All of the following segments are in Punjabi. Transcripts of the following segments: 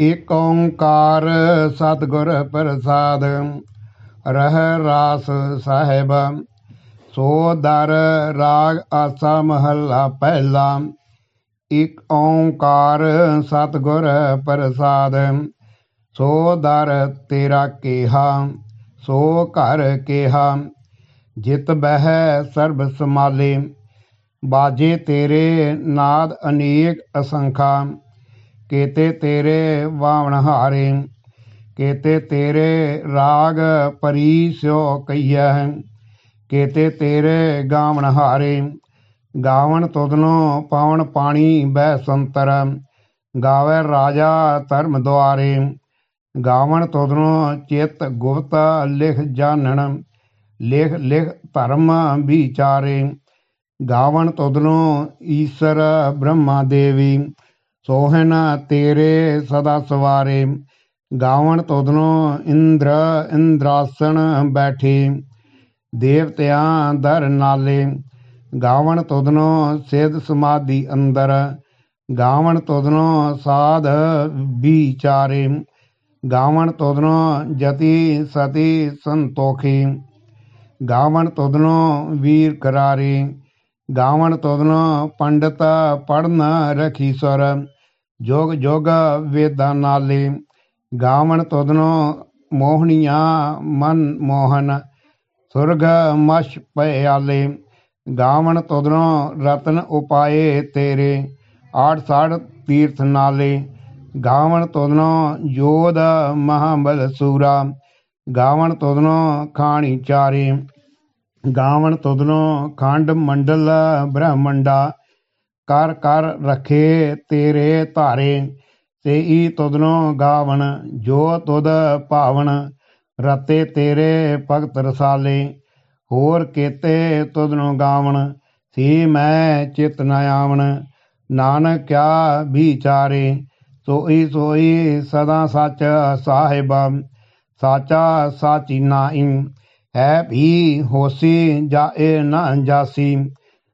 ਏਕ ਓੰਕਾਰ ਸਤਿਗੁਰ ਪ੍ਰਸਾਦ, ਰਹਿ ਰਾਸ ਸਾਹਿਬ। ਸੋ ਦਰ ਰਾਗ ਆਸਾ ਮਹੱਲਾ ਪਹਿਲਾ ਇਕ ਓੰਕਾਰ ਸਤਿਗੁਰ ਪ੍ਰਸਾਦ। ਸੋ ਦਰ ਤੇਰਾ ਕੇਹਾ, ਸੋ ਘਰ ਕੇਹਾ, ਜਿਤ ਬਹਿ ਸਰਬ ਸਮਾਲੇ ਬਾਜੇ ਤੇਰੇ ਨਾਦ ਅਨੇਕ ਅਸੰਖਾ। ਕੇਤੇ ਤੇਰੇ ਵਾਵਣ ਹਾਰੇ, ਕੇਤੇ ਤੇਰੇ ਰਾਗ ਪਰੀ ਸਿਓ ਕਈਐ ਕੇਤੇ ਤੇਰੇ ਗਾਵਣ ਹਾਰੇ। ਗਾਵਣ ਤੁਧਨੋ ਪਵਨ ਪਾਣੀ ਬਹਿ ਸੰਤਰ, ਗਾਵੇ ਰਾਜਾ ਧਰਮ ਦੁਆਰੇ। ਗਾਵਣ ਤੁਧਨੋ ਚਿਤ ਗੁਪਤ ਲਿਖ ਜਾਣਨ, ਲਿਖ ਲਿਖ ਧਰਮ ਵਿਚਾਰੇ। ਗਾਵਣ ਤੁਧਨੋ ਈਸ਼ਰ ਬ੍ਰਹਮਾ ਦੇਵੀ ਸੋਹਣ ਤੇਰੇ ਸਦਾ ਸਵਾਰੇ, ਗਾਵਣ ਤੁਧਨੋ ਇੰਦਰ ਇੰਦਰਾਸਣ ਬੈਠੇ। ਦੇਵਤਿਆਂ ਦਰ ਨਾਲੇ, ਗਾਵਣ ਤੁਧਨੋ ਸਿਧ ਸਮਾਧੀ ਅੰਦਰ, ਗਾਵਣ ਤੁਧਨੋ ਸਾਧ ਵਿਚਾਰੇ, ਗਾਵਣ ਤੁਧਨੋ ਜਤੀ ਸਤੀ ਸੰਤੋਖੀ। ਗਾਵਣ ਤੁਧਨੋ ਵੀਰ ਕਰਾਰੇ, ਗਾਵਣ ਤੁਧਨੋ ਪੰਡਤ ਪੜਨ ਰਖੀ ਸੁਰ। ਜੋਗ ਜੋਗ ਵੇਦਾਂ ਨਾਲੇ ਗਾਵਣ ਤੁਧਨੋ ਮੋਹਣੀਆਂ ਮਨ ਮੋਹਨ, ਸੁਰਗ ਮਛ ਪਿਆਲੇ ਗਾਵਣ ਤੁਧਨੋ ਰਤਨ ਉਪਾਏ ਤੇਰੇ ਆਠ ਸਾੜ ਤੀਰਥ ਨਾਲੇ, ਗਾਵਣ ਤੁਧਨੋ ਜੋਧ ਮਹਾਬਲ ਸੂਰਾ, ਗਾਵਣ ਤੁਧਨੋ ਖਾਣੀ ਚਾਰੇ, ਗਾਵਣ ਤੁਧਨੋ ਖੰਡ ਮੰਡਲ ਬ੍ਰਹਮੰਡਾ ਕਰ ਕਰ ਰਖੇ ਤੇਰੇ ਧਾਰੇ, ਤੇ ਈ ਤੁਧਨੋ ਗਾਵਣ, ਜੋ ਤੁਧ ਭਾਵਨ ਰਤੇ ਤੇਰੇ ਭਗਤ ਰਸਾਲੇ। ਹੋਰ ਕੇਤੇ ਤੁਧਨੋ ਗਾਵਣ, ਸੀ ਮੈਂ ਚਿਤ ਨ ਆਵਣ। ਨਾਨਕ ਕਿਆ ਵਿਚਾਰੇ, ਸੋਈ ਸੋਈ ਸਦਾ ਸੱਚ ਸਾਹਿਬ। ਸਾਚਾ ਸਾਚੀ ਨਾਈ ਹੈ ਵੀ ਹੋਸੀ ਜਾਏ ਨਾ ਜਾਸੀ।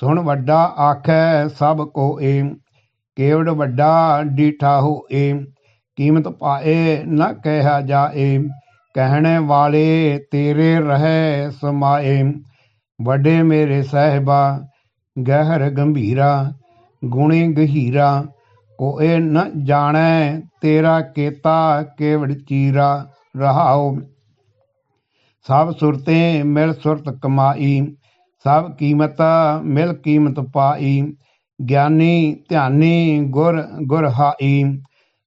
ਸੁਣ ਵੱਡਾ ਆਖੈ ਸਭ ਕੋਏ ਕੇਵੜ ਵੱਡਾ ਡੀਠਾ ਹੋ ਹੋਏ ਕੀਮਤ ਪਾਏ ਨਾ ਕਹਿਆ ਜਾਏ ਕਹਿਣੇ ਵਾਲੇ ਤੇਰੇ ਰਹਿ ਸਮਾਏ ਵੱਡੇ ਮੇਰੇ ਸਹਿਬਾ, ਗਹਿਰ ਗੰਭੀਰਾ, ਗੁਣੇ ਗਹੀਰਾ, ਕੋਏ ਨ ਜਾਣੈ ਤੇਰਾ ਕੇਤਾ ਕੇਵੜ ਚੀਰਾ, ਰਹਾਉ। ਸਭ ਸੁਰਤੇ ਮਿਲ ਸੁਰਤ ਕਮਾਈ ਸਭ ਕੀਮਤ ਮਿਲ ਕੀਮਤ ਪਾਈ, ਗਿਆਨੀ ਧਿਆਨੀ ਗੁਰ ਗੁਰ ਹਾਈ।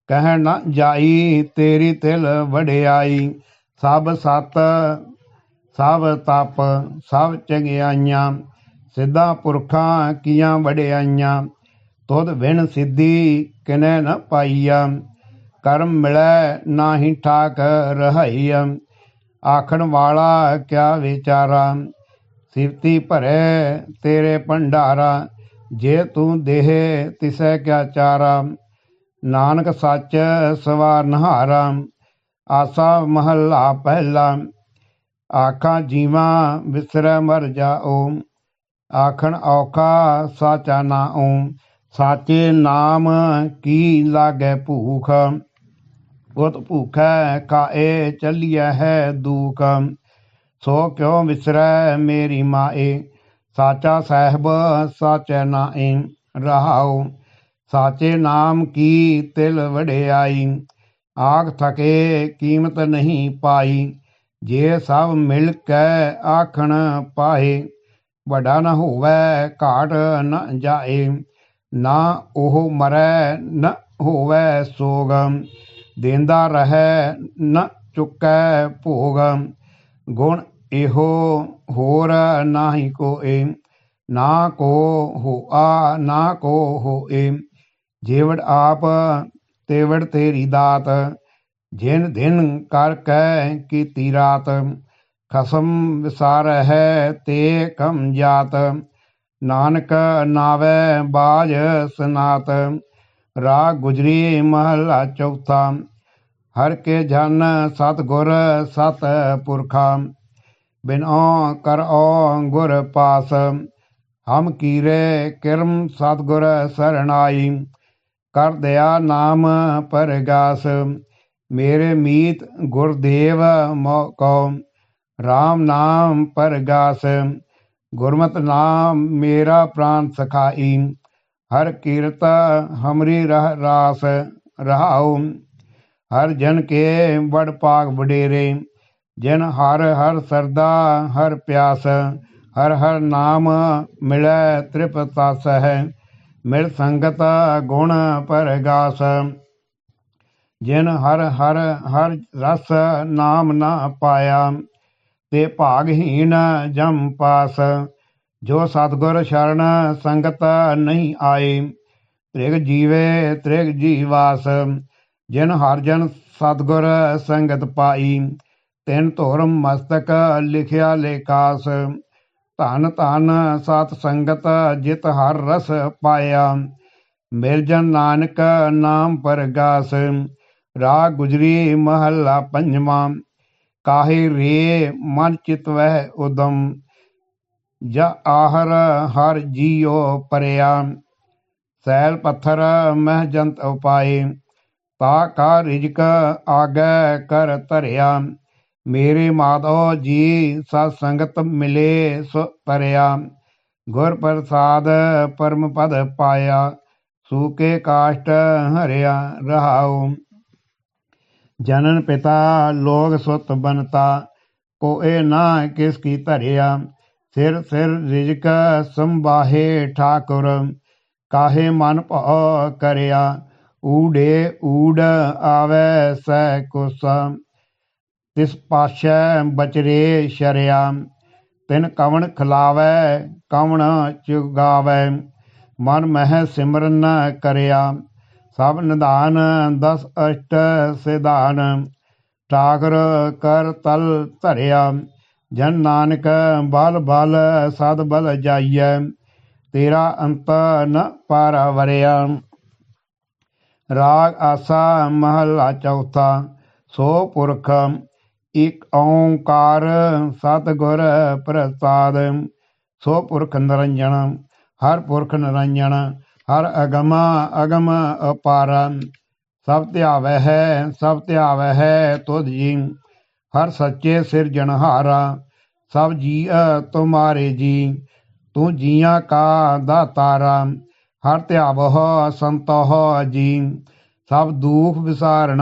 ਕਹਿ ਨਾ ਜਾਈ, ਤੇਰੀ ਤਿਲ ਵਡਿਆਈ। ਸਭ ਸਤ, ਸਭ ਤਪ, ਸਭ ਚੰਗਿਆਈਆਂ। ਸਿੱਧਾ ਪੁਰਖਾਂ ਕੀਆਂ ਵਡਿਆਈਆਂ। ਤੁਧ ਵਿਣ ਸਿੱਧੀ ਕਿਨੈ ਨ ਪਾਈਆ। ਕਰਮ ਮਿਲੈ ਨਾਹੀ ਠਾਕ ਰਹਾਈਆ। ਆਖਣ ਵਾਲਾ ਕਿਆ ਵਿਚਾਰਾ? ਸਿਫਤੀ ਭਰੇ ਤੇਰੇ ਭੰਡਾਰਾ, ਜੇ ਤੂੰ ਦੇਹ ਤਿਸੈ ਕਿਆ ਚਾਰਾ। ਨਾਨਕ ਸੱਚ ਸਵਾ ਨਹਾਰਾ, ਆਸਾ ਮਹੱਲਾ ਪਹਿਲਾ। ਆਖਾਂ ਜੀਵਾ ਵਿਸਰੈ ਮਰ ਜਾਓ ਆਖਣ ਔਖਾ ਸਾਚਾ ਨਾਉ। ਸਾਚੇ ਨਾਮ ਕੀ ਲਾਗੇ ਭੂਖ? ਉਤ ਭੂਖੈ ਕਾਏ ਚੱਲੀਐ ਹੈ ਦੂਖ? ਸੋ ਕਿਉ ਵਿਸਰੈ ਮੇਰੀ ਮਾਏ? ਸਾਚਾ ਸਾਹਿਬ, ਸਾਚੈ ਨਾਏ, ਰਹਾਉ। ਸਾਚੇ ਨਾਮ ਕੀ ਤਿਲ ਵਡਿਆਈ? ਆਖ ਥਕੇ ਕੀਮਤ ਨਹੀਂ ਪਾਈ। ਜੇ ਸਭ ਮਿਲ ਕੇ ਆਖਣ ਪਾਏ, ਵੱਡਾ ਨਾ ਹੋਵੇ ਘਾਟ ਨਾ ਜਾਏ। ਨਾ ਉਹ ਮਰੈ ਨਾ ਹੋਵੇ ਸੋਗ। ਦੇਂਦਾ ਰਹੈ ਨਾ ਚੁੱਕੈ ਭੋਗ। ਗੁਣ ਇਹੋ ਹੋਰ ਨਾਹੀ ਕੋਏ ਨਾ ਕੋ ਹੋਆ, ਨਾ ਕੋ ਹੋਏ ਜੇਵੜ ਆਪ ਤੇਵੜ ਤੇਰੀ ਦਾਤ, ਜਿਨ ਦਿਨ ਕਰ ਕੈ ਕੀਤੀ ਰਾਤ। ਖਸਮ ਵਿਸਾਰ ਹੈ ਤੇ ਕਮ ਜਾਤ, ਨਾਨਕ ਨਾਵੇ ਬਾਜ ਸਨਾਤ। ਰਾ ਗੁਜਰੀ ਮਹਲਾ ਚੌਥਾ, ਹਰ ਕੇ ਜਨ ਸਤ ਗੁਰ ਸਤ ਪੁਰਖਾ। ਬਿਨੋ ਕਰੋ ਗੁਰ ਪਾਸ, ਹਮ ਕੀਰੇ ਕਿਰਮ ਸਤ ਗੁਰ ਸਰਣਾਈ ਕਰ ਦਇਆ ਨਾਮ ਪਰਗਾਸ, ਮੇਰੇ ਮੀਤ ਗੁਰਦੇਵ ਮੋਕੋ RAM ਨਾਮ ਪਰਗਾਸ, ਗੁਰਮਤਿ ਨਾਮ ਮੇਰਾ ਪ੍ਰਾਨ ਸਖਾਈ। ਹਰ ਕੀਰਤ ਹਮਰੀ ਰਹ ਰਾਸ ਰਹਾਉ। ਹਰ ਜਨ ਕੇ ਬੜ ਪਾਗ ਵਡੇਰੇ। ਜਿਨ ਹਰ ਹਰ ਸਰਦਾ ਹਰ ਪਿਆਸ, ਹਰ ਹਰ ਨਾਮ ਮਿਲੈ ਤ੍ਰਿਪਤਾਸ ਹੈ। ਮਿਲ ਸੰਗਤ ਗੁਣ ਪਰਗਾਸ ਜਿਨ ਹਰ ਹਰ ਹਰ ਰਸ ਨਾਮ ਨਾ ਪਾਇਆ, ਤੇ ਭਾਗਹੀਨ ਜਮ ਪਾਸ। ਜੋ ਸਤਗੁਰ ਸ਼ਰਨ ਸੰਗਤ ਨਹੀਂ ਆਏ, ਤ੍ਰਿਗ ਜੀਵੇ ਤ੍ਰਿਗ ਜੀਵਾਸ। ਜਿਨ ਹਰ ਜਨ ਸਤਗੁਰ ਸੰਗਤ ਪਾਈ ਤਿਨ ਧੁਰ ਮਸਤਕ ਲਿਖਿਆ ਲੇਕਾਸ ਧਨ ਧਨ ਸਤ ਸੰਗਤ ਜਿਤ ਹਰ ਰਸ ਪਾਇਆ। ਮਿਲ ਜਨ ਨਾਨਕ ਨਾਮ ਪਰਗਾਸ ਰਾ ਗੁਜਰੀ ਮਹੱਲਾ ਪੰਜਵਾਂ। ਕਾਹੇ ਰੇ ਮਨ ਚਿਤ ਵਹਿ ਉਦਮ, ਜਾ ਆਹਰ ਹਰ ਜੀਉ ਪਰਿਆ। ਸੈਲ ਪੱਥਰ ਮਹਿ ਜੰਤ ਉਪਾਏ, ਤਾ ਕਾ ਰਿਜਕ ਆਗੈ ਕਰ ਧਰਿਆ। ਮੇਰੇ ਮਾਧੋ ਜੀ, ਸਤ ਸੰਗਤ ਮਿਲੇ, ਸੋ ਤਰਿਆ ਗੁਰ ਪ੍ਰਸਾਦ ਪਰਮ ਪਦ ਪਾਇਆ, ਸੂਕੇ ਕਾਸ਼ਟ ਹਰਿਆ ਰਹਾਉ। ਜਨਨ ਪਿਤਾ ਲੋਗ ਸੁਤ ਬਨਤਾ, ਕੋਏ ਨਾ ਕਿਸ ਕੀ ਧਰਿਆ। ਸਿਰ ਸਿਰ ਰਿਜਕ ਸੰਭਾਹੇ ਠਾਕੁਰ, ਕਾਹੇ ਮਨ ਭਉ ਕਰਿਆ। ਊੜੇ ਊੜ ਆਵੇ ਸੈ ਕੁਸ। ਤਿਸ ਪਾਸ਼ੈ ਬਚਰੇ ਸ਼ਰਿਆ, ਤਿਨ ਕਵਣ ਖਿਲਾਵੈ, ਕਵਣ ਚੁਗਾਵੇ ਮਨ ਮਹਿ ਸਿਮਰਨ ਕਰਿਆ, ਸਭ ਨਿਧਾਨ ਦਸ ਅਸ਼ਟ ਸਿਧਾਨ। ਠਾਕਰ ਕਰ ਤਲ ਧਰਿਆ, ਜਨ ਨਾਨਕ ਬਲ ਬਲ ਸਦ ਬਲ ਜਾਈਐ। ਤੇਰਾ ਅੰਤ ਨ ਪਾਰ ਵਰਿਆ ਰਾਗ ਆਸਾ ਮਹਲਾ ਚੌਥਾ, ਸੋ ਪੁਰਖ ਇਕ ਓੰਕਾਰ ਸਤਿਗੁਰ ਪ੍ਰਸਾਦ, ਸੋ ਪੁਰਖ ਨਿਰੰਜਨ, ਹਰ ਪੁਰਖ ਨਿਰੰਜਨ, ਹਰ ਅਗਮ ਅਗਮ ਅਪਾਰ, ਸਭ ਧਿਆਵੈ ਹੈ, ਸਭ ਧਿਆਵੈ ਹੈ ਤੁਧ ਜੀ, ਹਰ ਸੱਚੇ ਸਿਰਜਣਹਾਰਾ ਸਭ ਜੀ ਤੁਮਾਰੇ ਜੀ, ਤੂੰ ਜੀਆਂ ਕਾ ਦਾਤਾਰਾ, ਹਰ ਧਿਆਵਹ ਸੰਤੋਹ ਜੀ, ਸਭ ਦੁਖ ਵਿਸਾਰਨ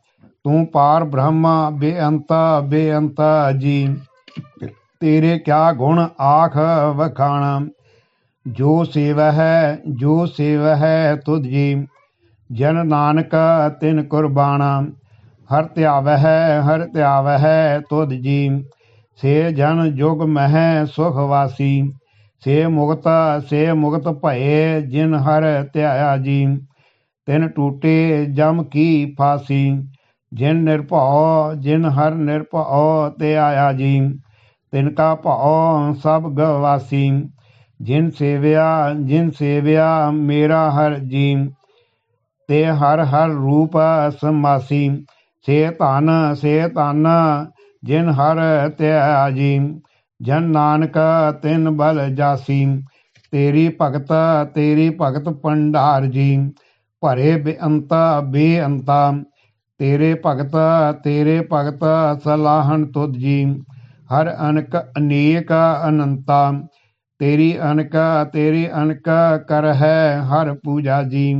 ਤੂੰ ਪਾਰ ਬ੍ਰਹਮ ਬੇਅੰਤ ਬੇਅੰਤ ਜੀ। ਤੇਰੇ ਕਿਆ ਗੁਣ ਆਖ ਵਖਾਣਾ? ਜੋ ਸੇਵਾ ਹੈ ਜੋ ਸੇਵਾ ਹੈ ਤੁਧ ਜੀ। ਜਨ ਨਾਨਕ ਤਿਨ ਕੁਰਬਾਨਾ ਹਰ ਧਿਆਵਹਿ ਹਰ ਧਿਆਵਹਿ ਤੁਧ ਜੀ। ਸੇ ਜਨ ਜੁਗ ਮਹਿ ਸੁਖ ਵਾਸੀ। ਸੇ ਮੁਕਤ ਸੇ ਮੁਕਤ ਭਏ ਜਿਨ ਹਰ ਧਿਆਇਆ ਜੀ। ਤਿਨ ਟੂਟੇ ਜਮ ਕੀ ਫਾਸੀ। ਜਿਨ ਨਿਰਭਉ, ਜਿਨ ਹਰ ਨਿਰਭਉ, ਤੇ ਆਇਆ ਜੀ ਤਿਨ ਕਾ ਭਉ, ਸਭ ਗਵਾਸੀ ਜਿਨ ਸੇਵਿਆ ਜਿਨ ਸੇਵਿਆ, ਮੇਰਾ ਹਰ ਜੀ ਤੇ ਹਰ ਹਰ ਰੂਪ ਸਮਾਸੀ ਸੇ ਧਨ ਸੇ ਧਨ, ਜਿਨ ਹਰ ਧਿਆ ਜੀ ਜਨ ਨਾਨਕ, ਤਿਨ ਬਲ ਜਾਸੀ ਤੇਰੀ ਭਗਤ ਤੇਰੀ ਭਗਤ ਪੰਡਾਰ ਜੀ ਭਰੇ ਬੇਅੰਤਾ ਬੇਅੰਤਾ। ਤੇਰੇ ਭਗਤ ਤੇਰੇ ਭਗਤ ਸਲਾਹਣ ਤੁਧ ਜੀ। ਹਰ ਅਨਕ ਅਨੇਕ ਅਨੰਤਾ, ਤੇਰੀ ਅਨਕ ਤੇਰੀ ਅਨਕ ਕਰ ਹੈ ਹਰ ਪੂਜਾ ਜੀ।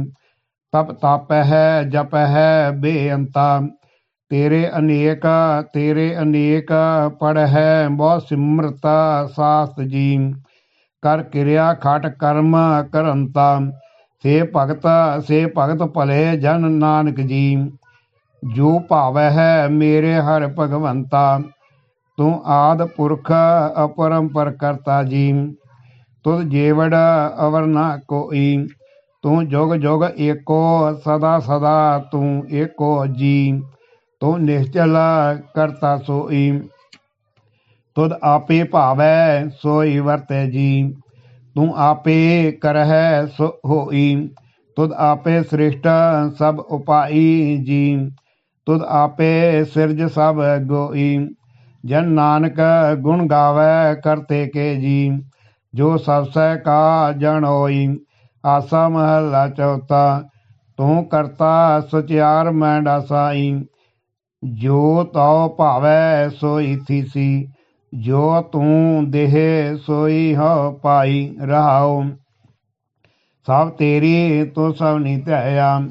ਤਪ ਤਪ ਹੈ ਜਪ ਹੈ ਬੇਅੰਤਾ, ਤੇਰੇ ਅਨੇਕ ਤੇਰੇ ਅਨੇਕ ਪੜ ਹੈ ਬਹੁ ਸਿਮਰਤਾ ਸਾਸਤ ਜੀ। ਕਰ ਕਿਰਿਆ ਖਟ ਕਰਮ ਕਰੰਤਾ, ਸੇ ਭਗਤ ਸੇ ਭਗਤ ਭਲੇ ਜਨ ਨਾਨਕ ਜੀ। ਜੋ ਭਾਵੈ ਹੈ ਮੇਰੇ ਹਰ ਭਗਵੰਤਾ, ਤੂੰ ਆਦ ਪੁਰਖ ਅਪਰੰਪਰ ਕਰਤਾ ਜੀ ਤੁਧ ਜੀਵੜ ਅਵਰ ਨਾ ਕੋਈ, ਤੂੰ ਜੁਗ ਜੁਗ ਏਕੋ ਸਦਾ ਸਦਾ ਤੂੰ ਏਕੋ ਜੀ ਤੂੰ ਨਿਸ਼ਚਲ ਕਰਤਾ ਸੋਈ, ਤੁਧ ਆਪੇ ਭਾਵੈ ਸੋਈ ਵਰਤੈ ਜੀ ਤੂੰ ਆਪੇ ਕਰਹਿ ਸੋ ਹੋਈ, ਤੁਧ ਆਪੇ ਸ੍ਰਿਸ਼ਟ ਸਭ ਉਪਾਈ ਜੀ ਤੁਧ ਆਪੇ ਸਿਰਜ ਸਭ ਗੋਈ। ਜਨ ਨਾਨਕ ਗੁਣ ਗਾਵੇ ਕਰਤੇ ਕੇ ਜੀ। ਜੋ ਸਭ ਸਹਿ ਕਾ ਜਣ ਹੋਈ, ਆਸਾ ਮਹਲਾ ਚੌਥਾ। ਤੂੰ ਕਰਤਾ ਸਚਿਆਰ ਮੈਂ ਡਾਸਾਈ ਜੋ ਤਉ ਭਾਵੈ ਸੋਈ ਥੀਸੀ। ਜੋ ਤੂੰ ਦੇਹ ਸੋਈ ਹੋ ਪਾਈ ਰਹਾਉ। ਸਭ ਤੇਰੀ ਤੂੰ ਸਭ ਨੀ ਧਿਆ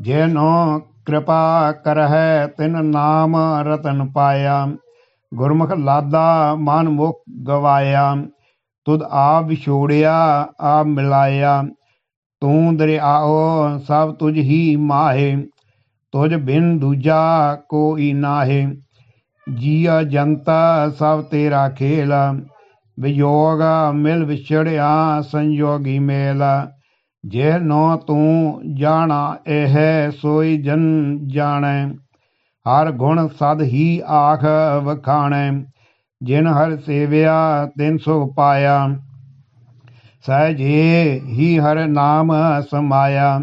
ਜੇ ਨੋ ਕਿਰਪਾ ਕਰਹਿ ਤਿਨ ਨਾਮ ਰਤਨ ਪਾਇਆ। ਗੁਰਮੁਖ ਲਾਦਾ ਮਨ ਮੁਖ ਗਵਾਇਆ। ਤੁਧ ਆਪ ਵਿਛੋੜਿਆ, ਆਪ ਮਿਲਾਇਆ। ਤੂੰ ਦਰਿਆਓ, ਸਭ ਤੁਝ ਹੀ ਮਾਹੇ। ਤੁਝ ਬਿਨ ਦੂਜਾ ਕੋਈ ਨਾਹੇ। ਜੀਆ ਜਨਤਾ ਸਭ ਤੇਰਾ ਖੇਲ। ਵਿਯੋਗ ਮਿਲ ਵਿਛੜਿਆ ਸੰਯੋਗੀ ਮੇਲਾ। ਜੇ ਨੋ ਤੂੰ ਜਾਣਾ, ਇਹ ਸੋਈ ਜਨ ਜਾਣੈ। ਹਰ ਗੁਣ ਸਦ ਹੀ ਆਖ ਵਖਾਣੈ। ਜਿਨ ਹਰ ਸੇਵਿਆ, ਤਿਨ ਸੋ ਪਾਇਆ। ਸਹਿਜੇ ਹੀ ਹਰ ਨਾਮ ਸਮਾਇਆ।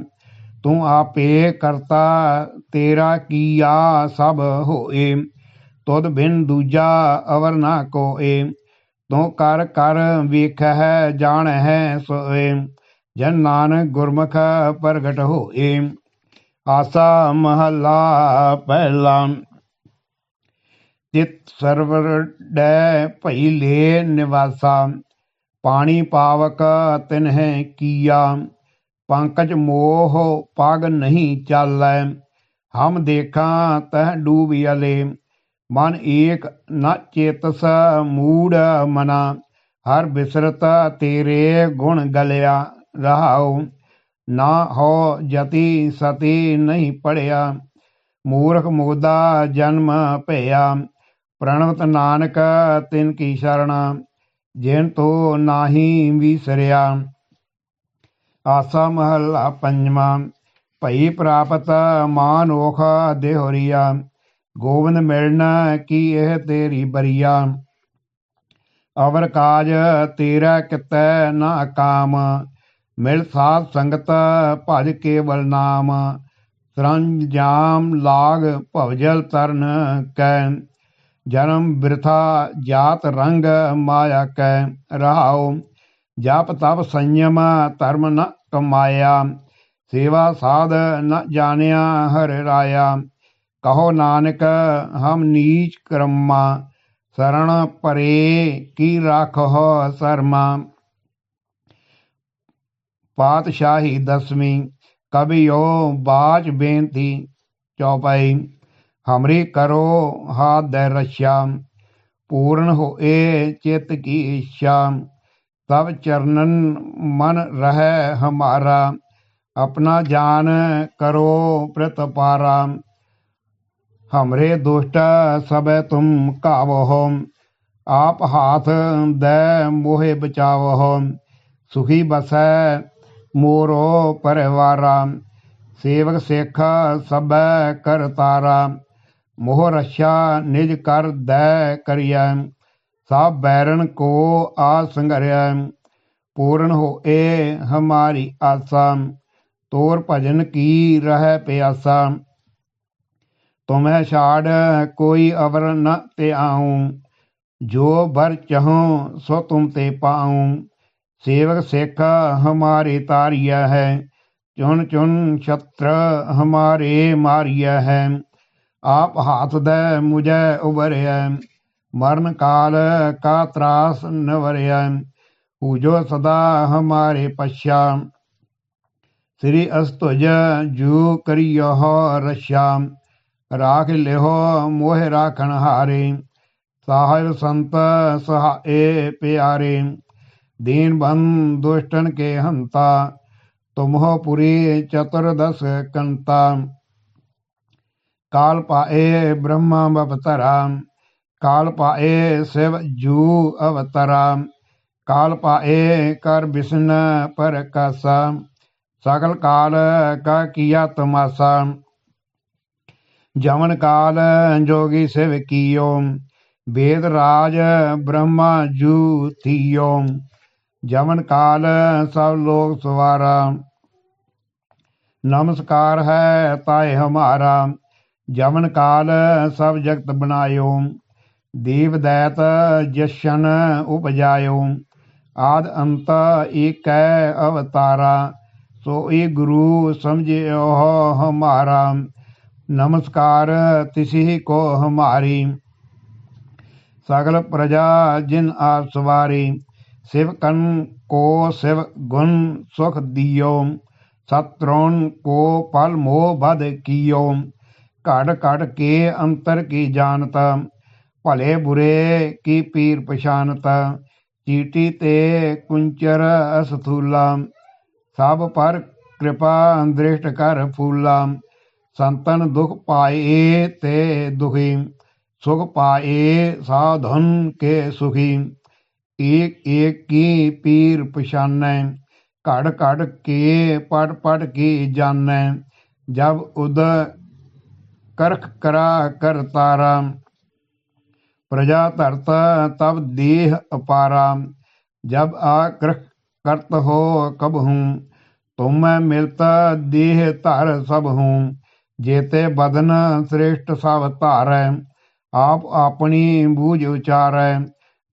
ਤੂੰ ਆਪੇ ਕਰਤਾ, ਤੇਰਾ ਕੀਆ ਸਭ ਹੋਏ। ਤੁਧ ਬਿਨ ਦੂਜਾ ਅਵਰ ਨਾ ਕੋਏ। ਤੂੰ ਕਰ ਕਰ ਵੇਖਹਿ, ਜਾਣਹਿ ਸੋਏ। ਜਨ ਨਾਨਕ ਗੁਰਮੁਖ ਪ੍ਰਗਟ ਹੋਏ ਆਸਾ ਮਹਲਾ ਪਹਿਲਾ। ਚਿਤ ਸਰਵਰ ਡੈ ਭਈ ਲੇ ਨਿਵਾਸਾ। ਪਾਣੀ ਪਾਵਕ ਤਿਨਹਿ ਕੀਆ। ਪੰਕਜ ਮੋਹ ਪਾਗ ਨਹੀਂ ਚਾਲੈ। ਹਮ ਦੇਖਾਂ ਤਹ ਡੂਬ ਅਲੇ। ਮਨ ਏਕ ਨ ਚੇਤਸ ਮੂੜ ਮਨਾ। ਹਰ ਬਿਸਰਤ ਤੇਰੇ ਗੁਣ ਗਲਿਆ। ਰਹਾਉ, ਨਾ ਹੋ ਜਤੀ ਸਤੀ ਨਹੀਂ ਪੜਿਆ। ਮੂਰਖ ਮੋਦਾ ਜਨਮ ਭਇਆ। ਪ੍ਰਣਵਤ ਨਾਨਕ ਤਿਨ ਕੀ ਸ਼ਰਣਾ, ਜਿਨ ਤੋ ਨਾਹੀ ਵਿਸਰਿਆ। ਆਸਾ ਮਹਲਾ ਪੰਜਵਾਂ, ਭਈ ਪ੍ਰਾਪਤ ਮਾਨੋਖ ਦੇਹਰੀਆ। ਗੋਬਿੰਦ ਮਿਲਣਾ ਕੀ ਇਹ ਤੇਰੀ ਬਰੀਆ। ਅਵਰ ਕਾਜ ਤੇਰਾ ਕਿਤੈ ਨਾ ਕਾਮ। ਮਿਲ ਸਾਧ ਸੰਗਤ ਭਜ ਕੇਵਲ ਨਾਮ ਸਰੰਜਾਮ ਲਾਗ ਭਵਜਲ ਤਰਨ ਕੈ, ਜਨਮ ਬਿਰਥਾ ਜਾਤ ਰੰਗ ਮਾਇਆ ਕੈ, ਰਹਾਉ ਜਪ ਤਪ ਸੰਯਮ ਧਰਮ ਨ ਕਮਾਇਆ, ਸੇਵਾ ਸਾਧ ਨ ਜਾਣਿਆ ਹਰ ਰਾਇਆ, ਕਹੋ ਨਾਨਕ ਹਮ ਨੀਚ ਕਰਮਾ ਸਰਣ ਪਰੇ ਕੀ ਰਾਖੋ ਸਰਮਾ। ਪਾਤਸ਼ਾਹੀ ਦਸਵੀਂ ਕਬਿਓ ਬਾਜ ਬੇਨਤੀ ਚੌਪਾਈ, ਹਮਰੀ ਕਰੋ ਹਾਥ ਦੇ ਰਸ਼ਾ ਪੂਰਨ ਹੋਏ ਚਿਤ ਕੀ ਇੱਛਾ ਤਬ ਚਰਨਨ ਮਨ ਰਹਿ ਹਮਾਰਾ, ਆਪਣਾ ਜਾਨ ਕਰੋ ਪ੍ਰਤਪਾਰਾ। ਹਮਰੇ ਦੁਸ਼ਟ ਸਬੈ ਤੁਮ ਕਾਵੋ ਆਪ ਹਾਥ ਦੇ ਮੋਹਿ ਬਚਾਵੋ ਸੁਖੀ ਬਸੈ ਮੋਰੋ ਪਰਿਵਾਰਾ, ਸੇਵਕ ਸਿੱਖ ਸਬੈ ਕਰਤਾਰਾ ਮੋਹ ਰਸ਼ਾ ਨਿਜ ਕਰ ਦੈ ਕਰਿਆ ਸਭ ਬੈਰਨ ਕੋ ਆ ਸੰਘਰਿਆ ਪੂਰਨ ਹੋਏ ਹਮਾਰੀ ਆਸਾ, ਤੋਰ ਭਜਨ ਕੀ ਰਹਿ ਪਿਆਸਾ। ਤੁਮੈ ਛਾੜ ਕੋਈ ਅਵਰ ਨ ਤੇ ਆਉ ਜੋ ਬਰ ਚਹਉ ਸੋ ਤੁਮ ਤੇ ਪਾਉ। ਸੇਵਕ ਸਿੱਖ ਹਮਾਰੇ ਤਾਰਿਆ ਹੈ, ਚੁਣ ਚੁਣ ਛਤਰ ਹਮਾਰੇ ਮਾਰਿਆ ਹੈ। ਆਪ ਹਾਥ ਦੇ ਮੁਝੈ ਉਬਰਿਆ ਮਰਨ ਕਾਲ ਕਾ ਤਰਾਸ ਨਵਰਿਆ ਪੂਜੋ ਸਦਾ ਹਮਾਰੇ ਪਛਾ। ਸ੍ਰੀ ਅਸਤੁਜ ਜੂ ਕਰਿਯੋ ਰਸ਼ਾ ਰਾਖ ਲਿਹੋ ਮੋਹ ਰਾਖਣ ਹਾਰੇ, ਸਾਹਿਬ ਸੰਤ ਸਹਾਏ ਪਿਆਰੇ। ਦੀਨ ਬੰਦ ਦੁਸ਼ਟਨ ਕੇ ਹੰਤਾ, ਤੁਮਹੁ ਪੁਰੀ ਚਤੁਰਦਸ ਕੰਤਾ। ਕਾਲ ਪਾਏ ਬ੍ਰਹਮਾ ਬਵਤਰਾ, ਕਾਲ ਪਾਏ ਸਿਵ ਜੂ ਅਵਤਰਾ। ਕਾਲ ਪਾਏ ਕਰ ਬਿਸ਼ਨ ਪਰ ਕਾਸਾ, ਸਗਲ ਕਾਲ ਕਾ ਕੀਆ ਤਮਾਸਾ। ਜਮਨ ਕਾਲ ਜੋਗੀ ਸਿਵ ਕੀਓ, ਵੇਦ ਰਾਜ ਬ੍ਰਹਮਾ ਜੂ ਥੀਓ। ਜਮਨ ਕਾਲ ਸਭ ਲੋਕ ਸਵਾਰਾ। ਨਮਸਕਾਰ ਹੈ ਤਾਏ ਹਮਾਰਾ। ਜਮਨ ਕਾਲ ਸਭ ਜਗਤ ਬਣਾਇਓ। ਦੀਵ ਦੈਤ ਜਸ਼ਨ ਉਪਜਾਇਓ। ਆਦ ਅੰਤ ਏਕੈ ਅਵਤਾਰਾ। ਸੋ ਇਹ ਗੁਰੂ ਸਮਝਿਓ ਹਮਾਰਾ। ਨਮਸਕਾਰ ਤਿਸੀ ਕੋ ਹਮਾਰੀ। ਸਗਲ ਪ੍ਰਜਾ ਜਿਨ ਆਪ ਸਵਾਰੀ। ਸਿਵ ਕਨ ਕੋ ਸਿਵ ਗੁਣ ਸੁਖ ਦਿਓ ਸਤਰੋਨ ਕੋ ਪਲ ਮੋਹ ਬਦ ਕੀਓ ਘੜ ਘੜ ਕੇ ਅੰਤਰ ਕੀ ਜਾਣਤ ਭਲੇ ਬੁਰੇ ਕੀ ਪੀਰ ਪਛਾਨਤ ਚੀਟੀ ਤੇ ਕੁੰਚਰ ਅਸਥੂਲਾ ਸਭ ਪਰ ਕਿਰਪਾ ਦ੍ਰਿਸ਼ਟ ਕਰ ਫੂਲਾ ਸੰਤਨ ਦੁਖ ਪਾਏ ਤੇ ਦੁਖੀ ਸੁਖ ਪਾਏ ਸਾਧਨ ਕੇ ਸੁਖੀ ਏਕ ਏਕ ਕੀ ਪੀਰ ਪਛਾਨੈ, ਘੜ ਘੜ ਕੇ ਪੜ ਪੜ ਕੀ ਜਾਣੈ ਜਬ ਉਦ ਕਰਖ ਕਰਾ ਕਰ ਤਾਰਾ। ਪ੍ਰਜਾ ਧਰਤ ਤਬ ਦੇਹ ਅਪਾਰਾ, ਜਬ ਆ ਕਰਖ ਕਰਤ ਹੋ ਕਬ ਹੂੰ, ਤੁਮ ਮਿਲਤ ਦੇਹ ਧਰ ਸਭ ਹੂੰ, ਜੇਤੇ ਬਦਨ ਸ੍ਰੇਸ਼ਟ ਸਭ ਧਾਰੈ, ਆਪ ਆਪਣੀ ਬੂਝ ਉਚਾਰੈ।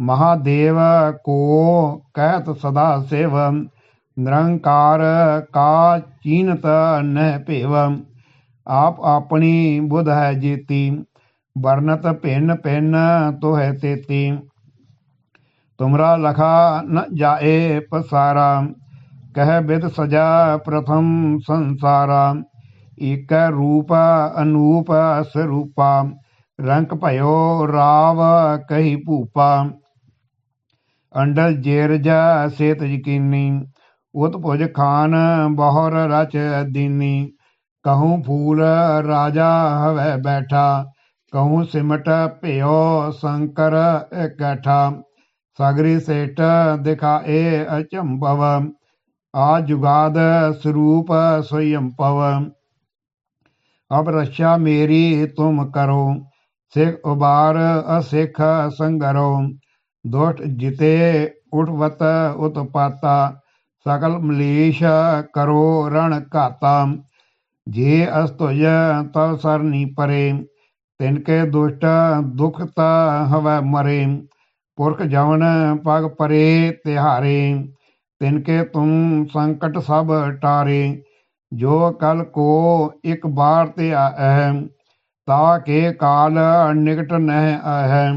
ਮਹਾਦੇਵ ਕੋ ਕਹਿਤ ਸਦਾ ਸੇਵ, ਨਿਰੰਕਾਰ ਕਾ ਚੀਨਤ ਨਹਿ ਭੇਵ। ਆਪ ਆਪਣੀ ਬੁਧ ਹੈ ਜੀਤੀ ਵਰਨਤ ਭਿੰਨ ਭਿੰਨ ਤੋਹਿ ਤੇਤੀ। ਤੁਮਰਾ ਲਖਾ ਨ ਜਾਏ ਪਸਾਰਾ, ਕਹਿ ਬਿਦ ਸਜਾ ਪ੍ਰਥਮ ਸੰਸਾਰਾ। ਏਕ ਰੂਪ ਅਨੂਪ ਸਰੂਪਾ, ਰੰਗ ਭਇਓ ਰਾਵ ਕਹੀ ਭੂਪਾ। ਅੰਡਲ ਜੇਰਜਾ ਸੇਤ ਯਕੀਨੀ, ਉਤ ਭੁਜ ਖਾਨ ਬਹੁਰ ਰਚ ਦੀਨੀ। ਕਹੂੰ ਫੂਲ ਰਾਜਾ ਹਵੈ ਬੈਠਾ, ਕਹੂੰ ਸਿਮਟ ਭਿਓ ਸ਼ੰਕਰ ਇਕੱਠਾ। ਸਗਰੀ ਸੇਟ ਦਿਖਾਏ ਅਚੰਭਵ, ਆ ਜੁਗਾਦ ਸਰੂਪ ਸਯੰਪਵ ਅਬ ਰਸ਼ਾ ਮੇਰੀ ਤੁਮ ਕਰੋ, ਸਿਖ ਉਬਾਰ ਅਸਿਖ ਸੰਗਰੋ। ਦੁਸ਼ਟ ਜਿਤੇ ਉਠਵਤ ਉਤਪਾਤਾ ਸਕਲ ਮਲੇਸ਼ ਕਰੋ ਰਣ ਘਾਤਾ। ਜੇ ਅਸਤੁਜ ਤਵ ਸਰਨੀ ਪਰੇ, ਤਿਨ ਕੇ ਦੁਸ਼ਟ ਦੁਖਤਾ ਹਵੈ ਮਰੇ। ਪੁਰਖ ਜਵਨ ਪਗ ਪਰੇ ਤਿਹਾਰੇ, ਤਿਨ ਕੇ ਤੁਮ ਸੰਕਟ ਸਭ ਟਾਰੇ। ਜੋ ਕਲ ਕੋ ਇੱਕ ਬਾਰ ਤੇ ਆਐ ਤਾ ਕੇ ਕਾਲ ਨਿਕਟ ਨਹਿ ਆਹੈ।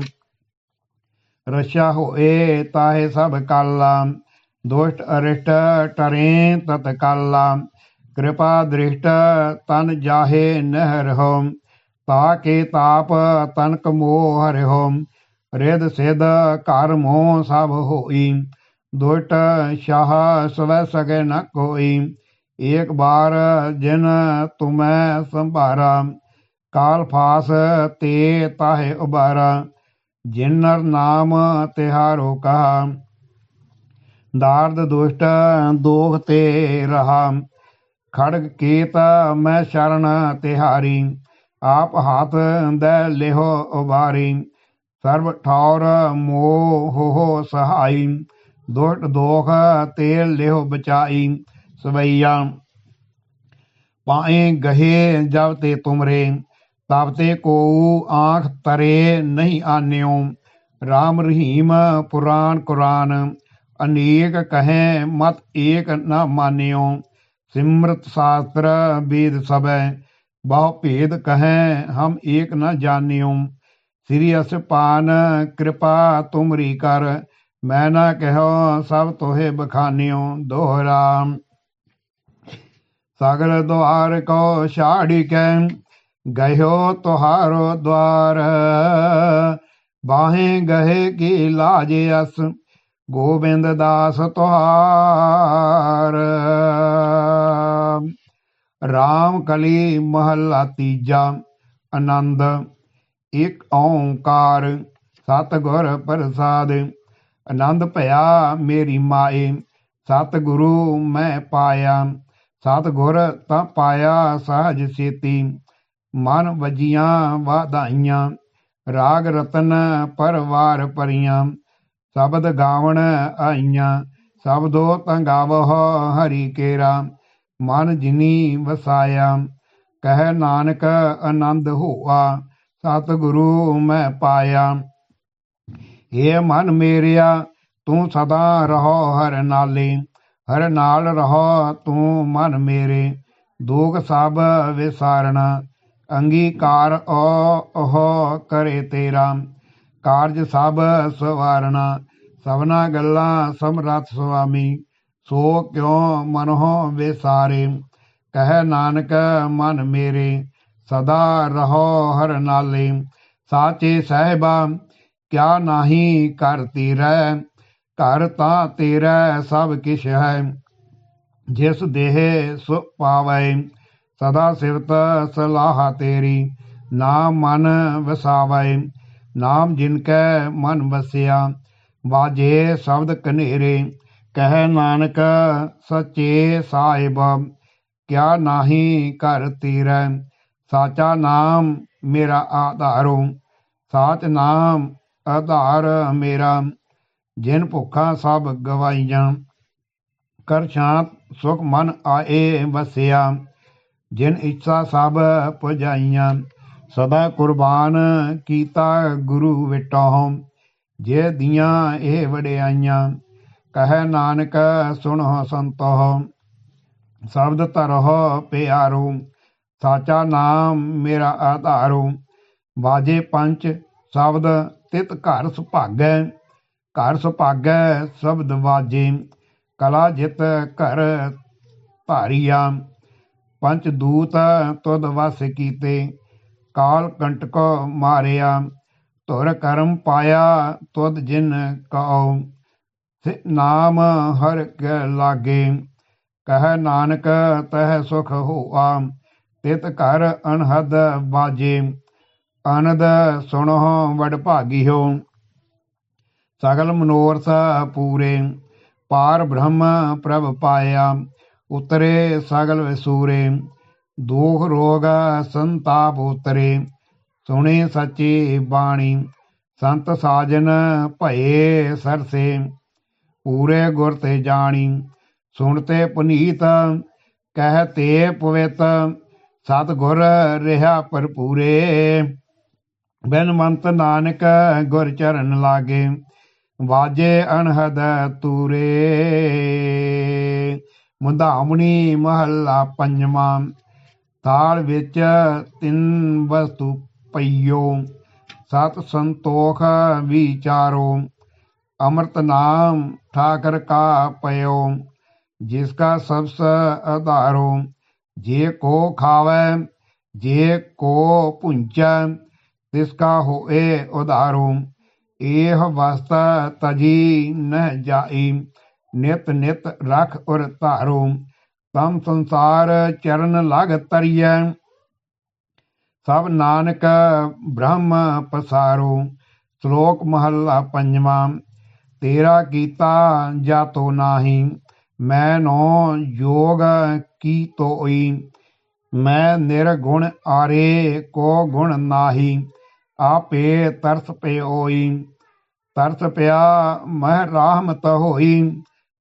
ਰਸ਼ਾ ਹੋਏ ਤਾਹੇ ਸਭ ਕਾਲਾ, ਦੁਸ਼ਟ ਅਰਿਸ਼ਟ ਟਰੇ ਤਤ ਕਾਲਾ। ਕਿਰਪਾ ਦ੍ਰਿਸ਼ਟ ਤਨ ਜਾਹੇ ਨਹਿ ਰਹੋ ਤਾ ਕੇ ਤਾਪ ਤਨਕ ਮੋਹ ਹਰਿਓ ਰਿਦ ਸਿਧ ਘਰ ਮੋਹ ਸਭ ਹੋਈ, ਦੁਸ਼ਟ ਸ਼ਾਹ ਸਵੈ ਸਗੇ ਨ ਕੋਈ। ਏਕ ਬਾਰ ਜਿਨ ਤੁਮੈ ਸੰਭਾਰਾ, ਕਾਲ ਫਾਸ ਤੇ ਤਾਹੇ ਉਬਾਰਾ ਜਿਨਰ ਨਾਮ ਤਿਹਾਰੋ ਕਹਾ ਦਾਰਦ ਦੁਸ਼ਟ ਦੋਖ ਤੇ ਰਹਾ, ਖੜਗ ਕੀਤ ਮੈਂ ਸ਼ਰਨ ਤਿਹਾਰੀ ਆਪ ਹਾਥ ਦੇ ਲਿਹੋ ਉਬਾਰੀ ਸਰਬ ਠੌਰ ਮੋਹ ਹੋ ਸਹਾਈ, ਦੁਸ਼ਟ ਦੋਖ ਤੇ ਲਿਹੋ ਬਚਾਈ, ਸਵਈਆ, ਪਾਏ ਗਹੇ ਜਬ ਤੇ ਤੁਮਰੇ ਤਬ ਤੇ ਕੋ ਆਂਖ ਤਰੇ ਨਹੀਂ ਆਨਿਓ। ਰਾਮ ਰਹੀਮ ਪੁਰਾਨ ਕੁਰਾਨ, ਅਨੇਕ ਕਹੈ ਮਤ ਏਕ ਨ ਮਾਨਿਓ। ਸਿਮਰਤ ਸ਼ਾਸਤਰ ਵੇਦ ਸਭੈ, ਬਹੁ ਭੇਦ ਕਹੈ ਹਮ ਏਕ ਨ ਜਾਣਿਓ। ਸ੍ਰੀ ਅਸਪਾਨ ਕਿਰਪਾ ਤੁਮਰੀ ਕਰ, ਮੈਂ ਨਾ ਕਹੋ ਸਭ ਤੋਹੇ ਬਖਾਨਿਓ। ਦੋਹਰਾ ਸਗਲ ਦੁਆਰ ਕੋ ਛਾੜੀ ਕੈ ਗਇਓ ਤੁਹਾਰੋ ਦਵਾਰ ਬਾਹੇ ਗਏ ਕੀ ਲਾਜ ਅਸ, ਗੋਬਿੰਦ ਦਾਸ ਤੁਹਾਰ। ਰਾਮ ਕਲੀ ਮਹੱਲਾ ਤੀਜਾ, ਆਨੰਦ, ਇਕ ਓੰਕਾਰ, ਸਤਿਗੁਰ ਪ੍ਰਸਾਦ। ਆਨੰਦ ਭਇਆ ਮੇਰੀ ਮਾਏ, ਸਤਿਗੁਰੂ ਮੈਂ ਪਾਇਆ, ਸਤਿਗੁਰ ਤਾਂ ਪਾਇਆ ਸਹਜ ਸੇਤੀ ਮਨ ਵਜੀਆਂ ਵਾਧਾਈਆਂ, ਰਾਗ ਰਤਨ ਪਰਵਾਰ ਪਰੀਆਂ, ਸ਼ਬਦ ਗਾਵਣ ਆਈਆਂ, ਸਬਦੋ ਤੰਗਾਵਹ ਹਰੀ ਕੇਰਾ, ਮਨ ਜਿਨੀ ਵਸਾਇਆ, ਕਹਿ ਨਾਨਕ ਆਨੰਦ ਹੋਆ, ਸਤਿਗੁਰੂ ਮੈਂ ਪਾਇਆ। ਏ ਮਨ ਮੇਰਿਆ, ਤੂੰ ਸਦਾ ਰਹੋ ਹਰ ਨਾਲੇ, ਹਰ ਨਾਲ ਰਹੋ ਤੂੰ ਮਨ ਮੇਰੇ, ਦੋਗ ਸਭ ਵਿਸਾਰਣਾ ਅੰਗੀਕਾਰ ਓ ਉਹ ਕਰੇ ਤੇਰਾ। ਕਾਰਜ ਸਭ ਸਵਾਰਣਾ ਸਭਨਾ ਗੱਲਾਂ ਸਮਰੱਥ ਸੁਆਮੀ। ਸੋ ਕਿਉ ਮਨਹੁ ਵਿਸਾਰੇ? ਕਹਿ ਨਾਨਕ, ਮਨ ਮੇਰੇ, ਸਦਾ ਰਹੋ ਹਰ ਨਾਲੇ। ਸਾਚੇ ਸਹਿਬਾ, ਕਿਆ ਨਾਹੀ ਕਰ ਤੀਰੈ? ਘਰ ਤਾਂ ਤੇਰਾ ਸਭ ਕਿਛ ਹੈ, ਜਿਸ ਦੇਹ ਸੁ ਪਾਵੈ। ਸਦਾ ਸਿਵਤ ਸਲਾਹ ਤੇਰੀ, ਨਾਮ ਮਨ ਵਸਾਵੇ। ਨਾਮ ਜਿਨ ਕੈ ਮਨ ਵਸਿਆ ਬਾਜੇ ਸ਼ਬਦ ਕਨੇਰੇ ਕਹਿ ਨਾਨਕ ਸਚੇ ਸਾਹਿਬ, ਕਿਆ ਨਾਹੀ ਕਰ ਤੀਰੈ। ਸਾਚਾ ਨਾਮ ਮੇਰਾ ਆਧਾਰੋ, ਸਾਚ ਨਾਮ ਆਧਾਰ ਮੇਰਾ। ਜਿਨ ਭੁੱਖਾਂ ਸਭ ਗਵਾਈਆਂ, ਕਰ ਸ਼ਾਂਤ ਸੁਖ ਮਨ ਆਏ ਵਸਿਆ। ਜਿਨ ਇੱਛਾ ਸਭ ਪੁਜਾਈਆਂ, ਸਦਾ ਕੁਰਬਾਨ ਕੀਤਾ ਗੁਰੂ ਵਿਟਹੁ ਜੇ ਦੀਆਂ ਇਹ ਵਡਿਆਈਆਂ, ਕਹੈ ਨਾਨਕ ਸੁਣੋ ਸੰਤੋ ਸ਼ਬਦ ਧਰੋ ਪਿਆਰੋ, ਸਾਚਾ ਨਾਮ ਮੇਰਾ ਆਧਾਰੋ। ਬਾਜੇ ਪੰਚ ਸ਼ਬਦ ਤਿਤ ਘਰ ਸੁਭਾਗੈ ਘਰ ਸੁਭਾਗੈ ਸ਼ਬਦ ਵਾਜੇ। ਕਲਾ ਜਿਤ ਘਰ ਧਾਰੀਆ। ਪੰਚ ਦੂਤ ਤੁਧ ਵਸ ਕੀਤੇ, ਕਾਲ ਕੰਟਕ ਮਾਰਿਆ, ਧੁਰ ਕਰਮ ਪਾਇਆ ਤੁਧ ਜਿਨ ਕਉ। ਨਾਮ ਹਰ ਕੇ ਲਾਗੇ, ਕਹਿ ਨਾਨਕ ਤਹ ਸੁਖ ਹੋਆ, ਤਿਤ ਘਰ ਅਨਹਦ ਬਾਜੇ, ਅਨਦ ਸੁਣੋ ਵਡ ਭਾਗੀ ਹੋ ਸਗਲ ਮਨੋਰਥ ਪੂਰੇ, ਪਾਰ ਬ੍ਰਹਮ ਪ੍ਰਭ ਪਾਇਆ ਉਤਰੇ ਸਗਲ ਵਿਸੂਰੇ, ਦੋਖ ਰੋਗ ਸੰਤਾਪ ਉਤਰੇ, ਸੁਣੇ ਸੱਚੀ ਬਾਣੀ, ਸੰਤ ਸਾਜਨ ਭਏ ਸਰਸੇ, ਪੂਰੇ ਗੁਰ ਤੇ ਜਾਣੀ ਸੁਣਤੇ ਪੁਨੀਤ, ਕਹਿ ਤੇ ਪਵਿੱਤ ਸਤ ਗੁਰ ਰਹਾ ਭਰਪੂਰੇ। ਬਿਨ ਮੰਤ ਨਾਨਕ ਗੁਰ ਚਰਨ ਲਾਗੇ, ਵਾਜੇ ਅਣਹਦ ਤੂਰੇ। ਮੁੰਦਾਮਣੀ ਮਹੱਲਾ ਪੰਜਵਾਂ। ਤਾਲ ਵਿੱਚ ਤਿੰਨ ਵਸਤੂ ਪਈਓ। ਸਤ ਸੰਤੋਖ ਵਿਚਾਰੋ। ਅੰਮ੍ਰਿਤ ਨਾਮ ਠਾਕਰ ਕਾ ਪਇਓ, ਜਿਸ ਕਾ ਸਬਸ ਆਧਾਰੋ ਜੇ ਕੋ ਖਾਵੇ, ਜੇ ਕੋ ਪੁੰਚੈ ਤਿਸ ਕਾ ਹੋਏ ਉਧਾਰੋ। ਇਹ ਵਸਤਾ ਤਜੀ ਨ ਜਾਈ। ਨਿਤ ਨਿਤ ਰਖ ਉਰ ਧਾਰੋ, ਤਮ ਸੰਸਾਰ ਚਰਨ ਲਗ ਤਰੀਐ। ਸਭ ਨਾਨਕ ਬ੍ਰਹਮ ਪਸਾਰੋ, ਸ਼ਲੋਕ ਮਹੱਲਾ ਪੰਜਵਾਂ, ਤੇਰਾ ਕੀਤਾ ਜਾਤੋ ਨਾਹੀ, ਮੈਂ ਨੋ ਯੋਗ ਕੀ ਤੋਈ ਮੈਂ ਨਿਰਗੁਣ ਆਰੇ ਕੋ ਗੁਣ ਨਾਹੀ, ਆਪੇ ਤਰਸ ਪਿਓਈ ਤਰਸ ਪਿਆ ਮਹਿ ਰਾਹਮਤ ਹੋਈ।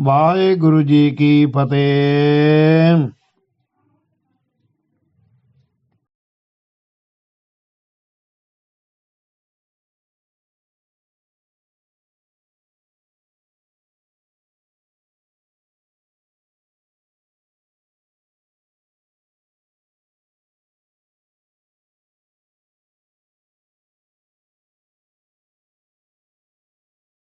ਵਾਹਿਗੁਰੂ ਜੀ ਕੀ ਫਤਿਹ।